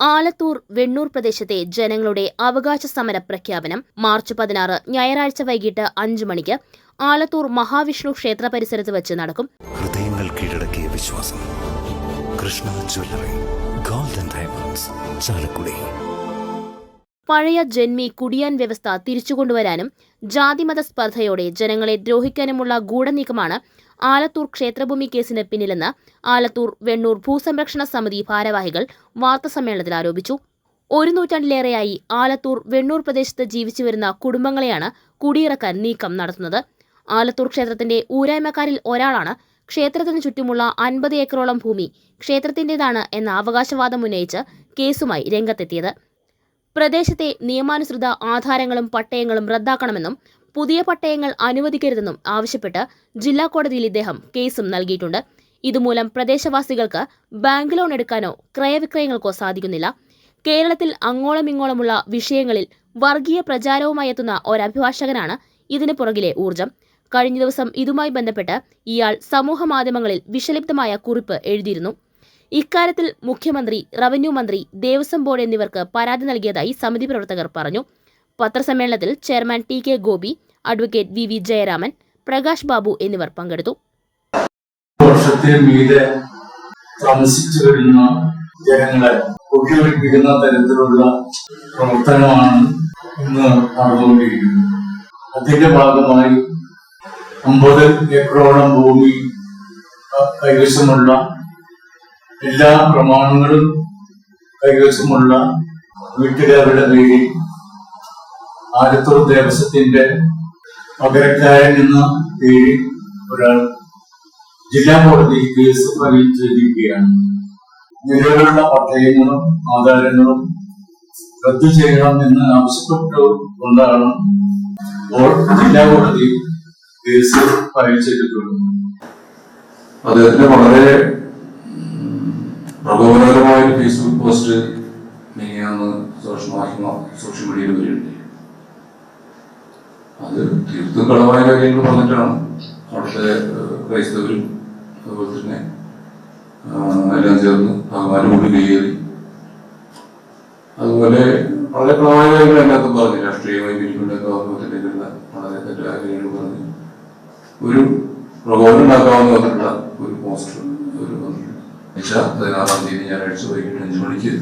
ആലത്തൂർ വെണ്ണൂർ പ്രദേശത്തെ ജനങ്ങളുടെ അവകാശ സമര പ്രഖ്യാപനം മാർച്ച് പതിനാറ് ഞായറാഴ്ച വൈകിട്ട് അഞ്ചു മണിക്ക് ആലത്തൂർ മഹാവിഷ്ണു ക്ഷേത്ര പരിസരത്ത് വെച്ച് നടക്കും. ഹൃദയങ്ങൾ കീഴടക്കിയ വിശ്വാസം. Krishna jewellery golden diamonds Chalakudy. പഴയ ജന്മി കുടിയാൻ വ്യവസ്ഥ തിരിച്ചുകൊണ്ടുവരാനും ജാതിമത സ്പർദ്ധയോടെ ജനങ്ങളെ ദ്രോഹിക്കാനുമുള്ള ഗൂഢനീക്കമാണ് ആലത്തൂർ ക്ഷേത്രഭൂമി കേസിന് പിന്നിലെന്ന് ആലത്തൂർ വെണ്ണൂർ ഭൂസംരക്ഷണ സമിതി ഭാരവാഹികൾ വാർത്താസമ്മേളനത്തിൽ ആരോപിച്ചു. ഒരു നൂറ്റാണ്ടിലേറെയായി ആലത്തൂർ വെണ്ണൂർ പ്രദേശത്ത് ജീവിച്ചു വരുന്ന കുടുംബങ്ങളെയാണ് കുടിയിറക്കാൻ നീക്കം നടത്തുന്നത്. ആലത്തൂർ ക്ഷേത്രത്തിന്റെ ഊരായ്മക്കാരിൽ ഒരാളാണ്. ക്ഷേത്രത്തിന് ചുറ്റുമുള്ള അൻപത് ഏക്കറോളം ഭൂമി ക്ഷേത്രത്തിന്റേതാണ് എന്ന അവകാശവാദം ഉന്നയിച്ച് കേസുമായി രംഗത്തെത്തിയത്. പ്രദേശത്തെ നിയമാനുസൃത ആധാരങ്ങളും പട്ടയങ്ങളും റദ്ദാക്കണമെന്നും പുതിയ പട്ടയങ്ങൾ അനുവദിക്കരുതെന്നും ആവശ്യപ്പെട്ട് ജില്ലാ കോടതിയിൽ ഇദ്ദേഹം കേസും നൽകിയിട്ടുണ്ട്. ഇതുമൂലം പ്രദേശവാസികൾക്ക് ബാങ്ക് ലോൺ എടുക്കാനോ ക്രയവിക്രയങ്ങൾക്കോ സാധിക്കുന്നില്ല. കേരളത്തിൽ അങ്ങോളമിങ്ങോളമുള്ള വിഷയങ്ങളിൽ വർഗീയ പ്രചാരവുമായി എത്തുന്ന ഒരഭിഭാഷകനാണ് ഇതിന് പുറകിലെ ഊർജം കഴിഞ്ഞ ദിവസം ഇതുമായി ബന്ധപ്പെട്ട് ഇയാൾ സമൂഹമാധ്യമങ്ങളിൽ വിഷലിപ്തമായ കുറിപ്പ് എഴുതിയിരുന്നു. ഇക്കാര്യത്തിൽ മുഖ്യമന്ത്രി റവന്യൂ മന്ത്രി ദേവസ്വം ബോർഡ് എന്നിവർക്ക് പരാതി നൽകിയതായി സമിതി പ്രവർത്തകർ പറഞ്ഞു. പത്രസമ്മേളനത്തിൽ chairman T K Gopi advocate V V Jayaraman Prakash Babu എന്നിവർ പങ്കെടുത്തു. വർഷത്തെ മീതെ താമസിച്ചു ജനങ്ങളെ കുടിയൊഴിപ്പിക്കുന്ന തരത്തിലുള്ള പ്രവർത്തനമാണ് ഇന്ന് നടന്നുകൊണ്ടിരിക്കുന്നത്. അതിന്റെ ഭാഗമായി അമ്പത് ഏക്കറോളം ഭൂമി കൈവശമുള്ള എല്ലാ പ്രമാണങ്ങളും കൈവശമുള്ള വീട്ടുകാരുടെ പേരിൽ ആലത്തൂർ ദേവസ്വത്തിന്റെ പകരക്കാരൻ എന്ന പേരിൽ ഒരാൾ ജില്ലാ കോടതി കേസ് ഫയൽ ചെയ്തിരിക്കുകയാണ് നിലവിലുള്ള പട്ടയങ്ങളും ആധാരങ്ങളും റദ്ദു ചെയ്യണം എന്ന് ആവശ്യപ്പെട്ടുകൊണ്ടാണ് ഇപ്പോൾ ജില്ലാ കോടതി കേസ് ഫയൽ ചെയ്തിട്ടുള്ളത് അദ്ദേഹത്തിന് വളരെ പ്രകോപനകരമായ ഫേസ്ബുക്ക് പോസ്റ്റ് നീങ്ങിയാന്ന് സോഷ്യൽ മാധ്യമ സോഷ്യൽ മീഡിയയിൽ വരികയുണ്ടായി. തീർത്തും കളവായ കാര്യങ്ങൾ പറഞ്ഞിട്ടാണ് അവിടുത്തെ ക്രൈസ്തവരും അതുപോലെ തന്നെ എല്ലാം ചേർന്ന് ഭഗവാന്റെ മുമ്പിൽ കയറി അതുപോലെ വളരെ കളവായ കാര്യങ്ങൾ അതിനകത്ത് പറഞ്ഞു. രാഷ്ട്രീയമായി പിരിവുണ്ടാക്കുക അതുപോലെ തന്നെ വളരെ തെറ്റായ കാര്യങ്ങൾ പറഞ്ഞു. ഒരു പ്രകോപനം ഉണ്ടാക്കാമെന്ന് പറഞ്ഞിട്ടുള്ള ഒരു പോസ്റ്റർ ഒരു. ആഴ്ച പതിനാറാം തീയതി ഞായറാഴ്ച വൈകിട്ട് അഞ്ചു മണിക്ക്